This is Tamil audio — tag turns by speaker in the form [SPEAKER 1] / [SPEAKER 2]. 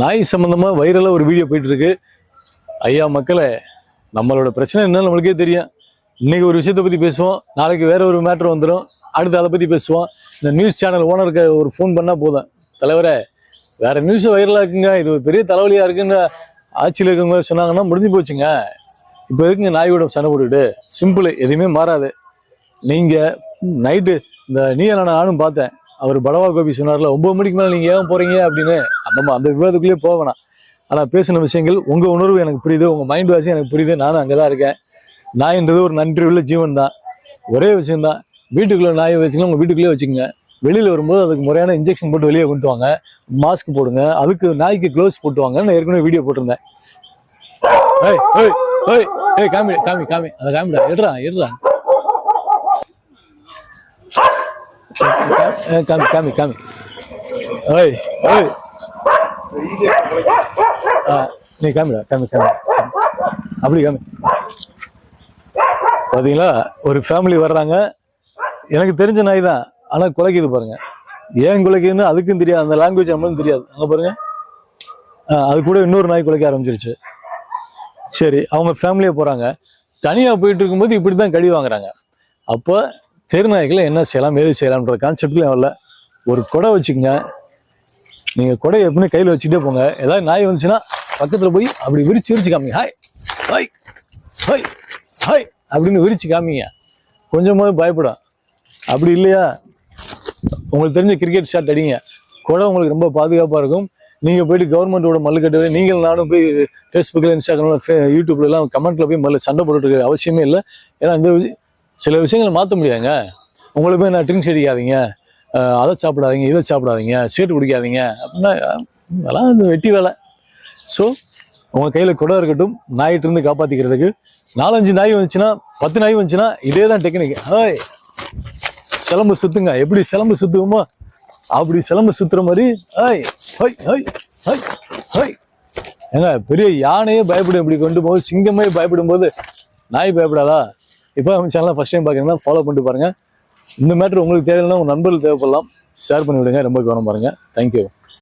[SPEAKER 1] நாய் சம்மந்தமாக வைரலாக ஒரு வீடியோ போயிட்டுருக்கு. ஐயா மக்களே நம்மளோட பிரச்சனை என்னன்னு நம்மளுக்கே தெரியும். இன்றைக்கி ஒரு விஷயத்தை பற்றி பேசுவோம். நாளைக்கு வேற ஒரு மேட்ரு வந்துடும் அடுத்து அதை பற்றி பேசுவோம். இந்த நியூஸ் சேனல் ஓனருக்கு ஒரு ஃபோன் பண்ணால் போதும். தலைவரே வேறு நியூஸை வைரலாக இருக்குங்க. இது ஒரு பெரிய தலைவலியாக இருக்குன்னு ஆட்சியில் இருக்கவங்க சொன்னாங்கன்னா முடிஞ்சு போச்சுங்க. இப்போ இருக்குங்க நாயோட சண்டை போட்டுக்கிட்டு? சிம்பிள் எதுவுமே மாறாது. நீங்கள் நைட்டு இந்த நீ நான் நானும் பார்த்தேன். அவர் படவா கோபி சொன்னார்ல ஒன்பது மணிக்கு மேலே நீங்கள் ஏன் போகிறீங்க அப்படின்னு. அந்த அந்த விவாதத்துக்குள்ளேயே போக ஆனால் பேசின விஷயங்கள் உங்கள் உணர்வு எனக்கு புரியுது உங்கள் மைண்ட் வாசி எனக்கு புரியுது நானும் அங்கே தான் இருக்கேன். நாயின்றது ஒரு நன்றி உள்ள ஜீவன் தான் ஒரே விஷயம்தான் வீட்டுக்குள்ளே நாயை வச்சுக்கலாம் உங்கள் வீட்டுக்குள்ளேயே வச்சுக்கோங்க. வெளியில் வரும்போது அதுக்கு முறையான இன்ஜெக்ஷன் போட்டு வெளியே கொண்டு வாங்க. மாஸ்க் போடுங்க. அதுக்கு நாய்க்கு க்ளோஸ் போட்டு வாங்க நான் ஏற்கனவே வீடியோ போட்டிருந்தேன். ஏய் ஏய் ஏய் ஏய் காமி காமி காமி. அதை காமிடா எடுறா எடுறா. ஏய், காமி காமி காமி oi. ஏய் ஆ ah, நீ காமிடா காமி காமி அப்படி காமி பார்த்தீங்களா ஒரு ஃபேமிலி வர்றாங்க. எனக்கு தெரிஞ்ச நாய் தான். ஆனால் குலைக்குது பாருங்க. ஏன் குலைக்குதுன்னு அதுக்கும் தெரியாது. அந்த லாங்குவேஜ் நம்மளும் தெரியாது. அங்கே பாருங்க. ஆ, அது கூட இன்னொரு நாய் குலைக்க ஆரம்பிச்சிருச்சு. சரி அவங்க ஃபேமிலியாக போகிறாங்க தனியாக போயிட்டு இருக்கும்போது இப்படி தான் கடி வாங்குறாங்க. அப்போ தெருநாய்களை என்ன செய்யலாம் ஏது செய்யலாம்ன்ற கான்செப்ட்லேயும் வரல? ஒரு கொடை வச்சுக்கோங்க. நீங்கள் கொடை எப்படின்னு கையில் வச்சுக்கிட்டே போங்க. ஏதாவது நாய் வந்துச்சுன்னா பக்கத்தில் போய் அப்படி விரிச்சு விரிச்சு காமிங்க. ஹாய் ஹாய் ஹாய் ஹாய் அப்படின்னு விரிச்சு காமிங்க. கொஞ்சமாவது பயப்படும். அப்படி இல்லையா? உங்களுக்கு தெரிஞ்ச கிரிக்கெட் ஷாட் அடிங்க. கொடை உங்களுக்கு ரொம்ப பாதுகாப்பாக இருக்கும். நீங்கள் போயிட்டு கவர்மெண்ட்டோட மல்லுக்கட்டு நீங்கள் நானும் போய் ஃபேஸ்புக்கில் இன்ஸ்டாகிராமில் யூடியூப்லலாம் கமெண்ட்டில் போய் மல்ல சண்டை போட்டுட்டு அவசியமே இல்லை. ஏன்னா இந்த சில விஷயங்களை மாற்ற முடியாதுங்க. உங்களை போய் நான் ட்ரிங்க்ஸ் அடிக்காதீங்க அதை சாப்பிடாதீங்க இதை சாப்பிடாதீங்க சீட்டு குடிக்காதீங்க. அப்படின்னா அதெல்லாம் இந்த வெட்டி வேலை. ஸோ உங்கள் கையில் குடம் இருக்கட்டும் நாயிட்டு காப்பாற்றிக்கிறதுக்கு நாலஞ்சு நாய் வந்துச்சுன்னா பத்து நாய் வந்துச்சுன்னா இதே தான் டெக்னிக் ஹாய் சிலம்பு சுத்துங்க. எப்படி சிலம்பு சுத்துவோமோ அப்படி சிலம்பு சுத்துற மாதிரி. Hi hi hi hi hi. ஏங்க பெரிய யானையே பயப்படும். இப்படி கொண்டு போது சிங்கமே பயப்படும் போது நாய் பயப்படாதா? இப்போ நம்ம சேனலில் ஃபஸ்ட் டைம் பார்க்குறீங்கன்னா ஃபாலோ பண்ணிட்டு பாருங்கள் இந்த மேட்ரு உங்களுக்கு தேவையில்லைன்னா உங்கள் நண்பர்கள் தேவைப்படலாம். ஷேர் பண்ணி விடுங்க ரொம்ப கவனம் பாருங்கள் தேங்க்யூ